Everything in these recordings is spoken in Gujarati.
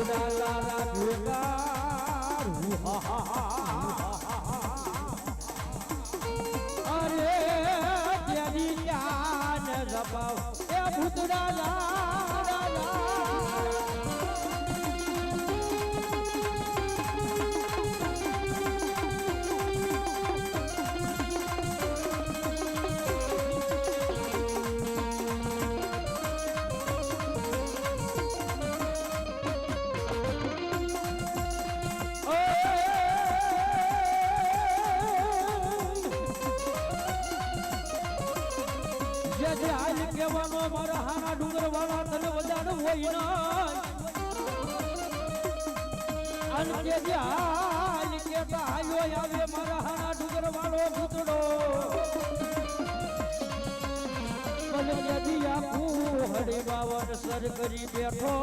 ભૂતડા તારા ભેગા જે હાલ કહેવાનો મારા હાના ડુંગર વાળા તને વજાડ હોય ના. અન કે જે હાલ કેતા હાલ્યો આવે મારા હાના ડુંગર વાળો ભૂતડો સર કરી બેઠો.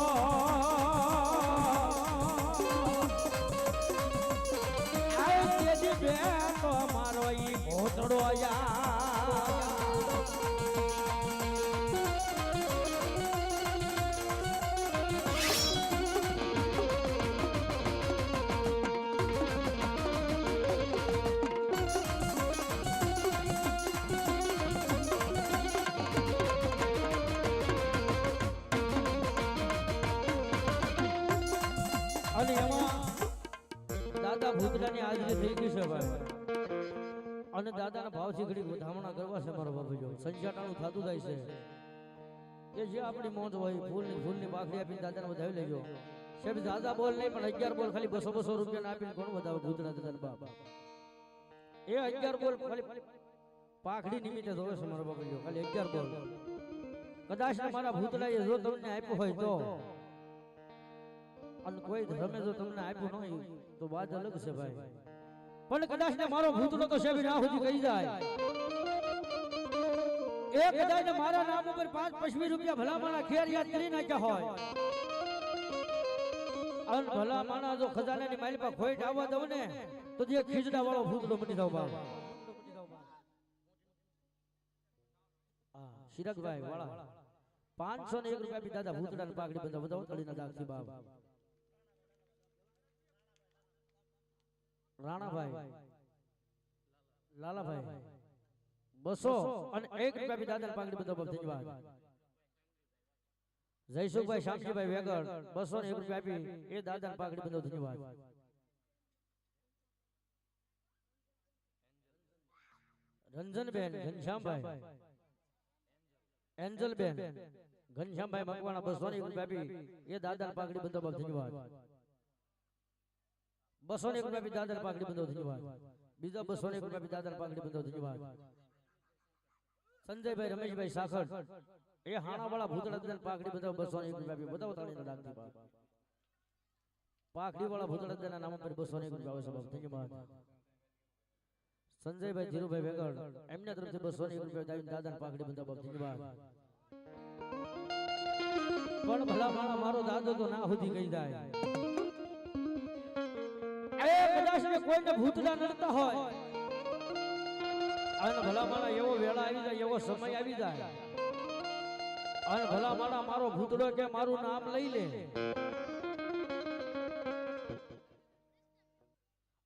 બેઠો મારો ઈ ભૂતડો યા દાદા ભૂતડાની હાજરી થઈ ગઈ છે ભાઈ. અને દાદાના ભાવથી ઘડી વધામણા કરવા છે મારો બાપુ જો સંજાટાનું થતું થાય છે. એ જે આપણી મોજ હોય ફૂલની ફૂલની પાખડી આપીને દાદાને વધાવી લેજો. સાહેબ દાદા બોલ નહીં પણ અગિયાર બોલ ખાલી બસો બસો રૂપિયા આપીને કોણ વધાવે? ભૂતડા દાદા બાપ. એ અગિયાર બોલ ખાલી પાખડી નિમિત્તે ધોવે છે મારો બાપુ જો ખાલી અગિયાર બોલ. કદાચ મારા ભૂતડાએ જો તમને આપ્યો હોય તો. અને કોઈ ધર્મે જો તમને આપ્યું ન તો વાત અલગ છે ભાઈ. પણ કદાચ ને મારો ભૂતડો તો સેવી ના સુધી કહી જાય. એ કદાચ મારા નામ ઉપર પાંચ પચીસ રૂપિયા ભલામણા ખેર યાદ કરી નાખ્યા હોય. અન ભલા માણા જો ખજાનાની મારી પાસે ખોઈટ આવવા દઉં ને તો જે ખીજડા વાળો ભૂતડો બની જાવ બાબા શિરકભાઈ વાળા. પાંચસો ને એક રૂપિયા બી દાદા ભૂતડા પાઘડી બધા બધાઓ તળીના દાગથી બાપ રાણાભાઈ લાલાભાઈ બસો અને એક રૂપિયા બી દાદા પાંગડી બંધા બાપ ધન્યવાદ. જયસુખભાઈ શામજીભાઈ વેગડ બસો ને એક રૂપિયા આપી એ દાદા પાઘડી બંધો ધન્યવાદ. રંજનબેન ઘનશ્યામભાઈ એન્જલબેન ઘનશ્યામભાઈ મકવાણા બસો ને એક રૂપિયા આપી એ દાદા પાઘડી બંધો ધન્યવાદ. બસો ને એક રૂપિયા આપી દાદા પાઘડી બંધો ધન્યવાદ બીજા બસો ને એક રૂપિયા આપી દાદા પાઘડી બંધો ધન્યવાદ સંજયભાઈ રમેશભાઈ સાખર. એ હાણાવાળા ભૂતળા દાદર પાકડી બંધો બસો ને એક રૂપિયા બધા તાળીના દાગથી બાપ. વાળા ભૂતળા દાદાના નામ પર બસો ને એક રૂપિયા આવે બાપ. ધન્યવાદ. સંજયભાઈ ધીરુભાઈ વેગડ એમના તરફથી બસો ને એક રૂપિયા દાવીને દાદર પાકડી બંધો બાપ. ધન્યવાદ. પણ ભલા માણા મારો દાદો તો ના સુધી કહી જાય. એ કદાચ કોઈને ભૂતડા નડતા હોય. અને ભલા માણા એવો વેળા આવી જાય, એવો સમય આવી જાય. અને ભલા માણા મારો ભૂતડો કે મારું નામ લઈ લે.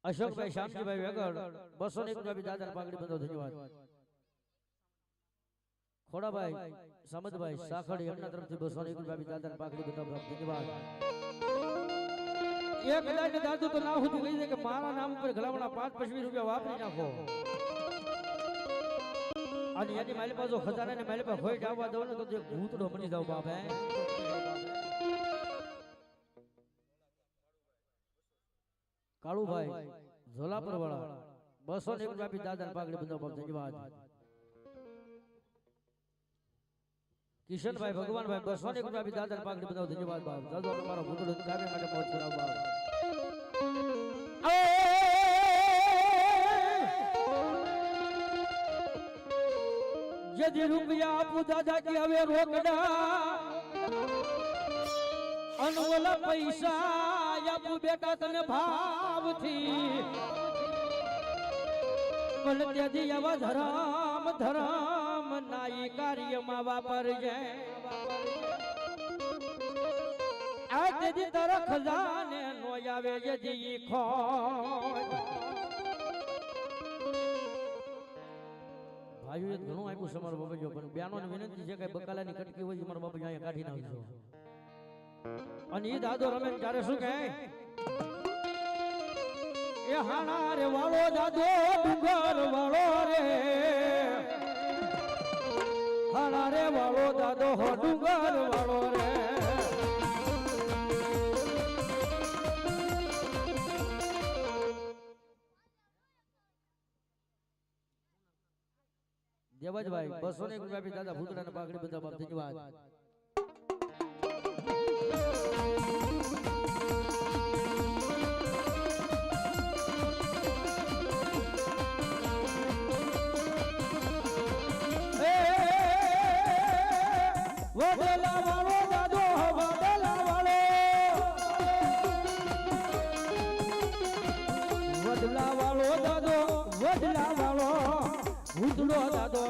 અશોકભાઈ શામજીભાઈ વેગડ, બસો ને એક રૂપિયા દાદા પાઘડી બંધો, ધન્યવાદ. ખોડાભાઈ, સમદભાઈ, સાખડી એમના તરફથી બસો ને એક રૂપિયા દાદા પાઘડી બંધો, ધન્યવાદ. એક કદાચ દાદુ તો ના સુધી કહી દે કે મારા નામ ઉપર ઘલામણા પાંચ પચીસ રૂપિયા વાપરી નાખો. અને એની મારી પાસે ખજાના ને મારી પાસે હોય આવવા દઉં ને તો જે ભૂતડો બની જાવ બાપે કાળુભાઈ ઝોલાપર વાળા બસો ને એક રૂપિયા દાદા પાગડી બંધો બાપ ધન્યવાદ. કિશનભાઈ ભગવાનભાઈ બસો ને દાદા પાઘડી બંધો ધન્યવાદ બાપ. દાદો તમારો ભૂતળો કામે માટે મોજ કરાવ બાપ. જદી રૂપિયા આપું દાદાજી હવે રોકડા. અનવલ પૈસા આપું બેટા તને ભાવથી. પણ ત્યાંથી આવા ધરામ ધરામ. નાઈ કાર્યમાં વાપરજે. આ તેજી તર ખજાને નો આવે જે જી ખોજ ભાઈઓએ ઘણું આપ્યું છે મારા બાબાજો પણ બ્યાનો વિનંતી છે કે બકાલાની કટકી હોય મારા બાબાજી અહીંયા કાઢી નાખજો. અને એ દાદો રમે ત્યારે શું કહે? એ હાણા રે વાળો દાદો, ડુંગર વાળો રે. હાણા રે, વાળો દાદો હો, ડુંગર વાળો રે. દેવજભાઈ બસો ને એક રૂપિયા દાદા ભૂતડા ને પાકડી બધા ધન્યવાદ. વાળો દાદો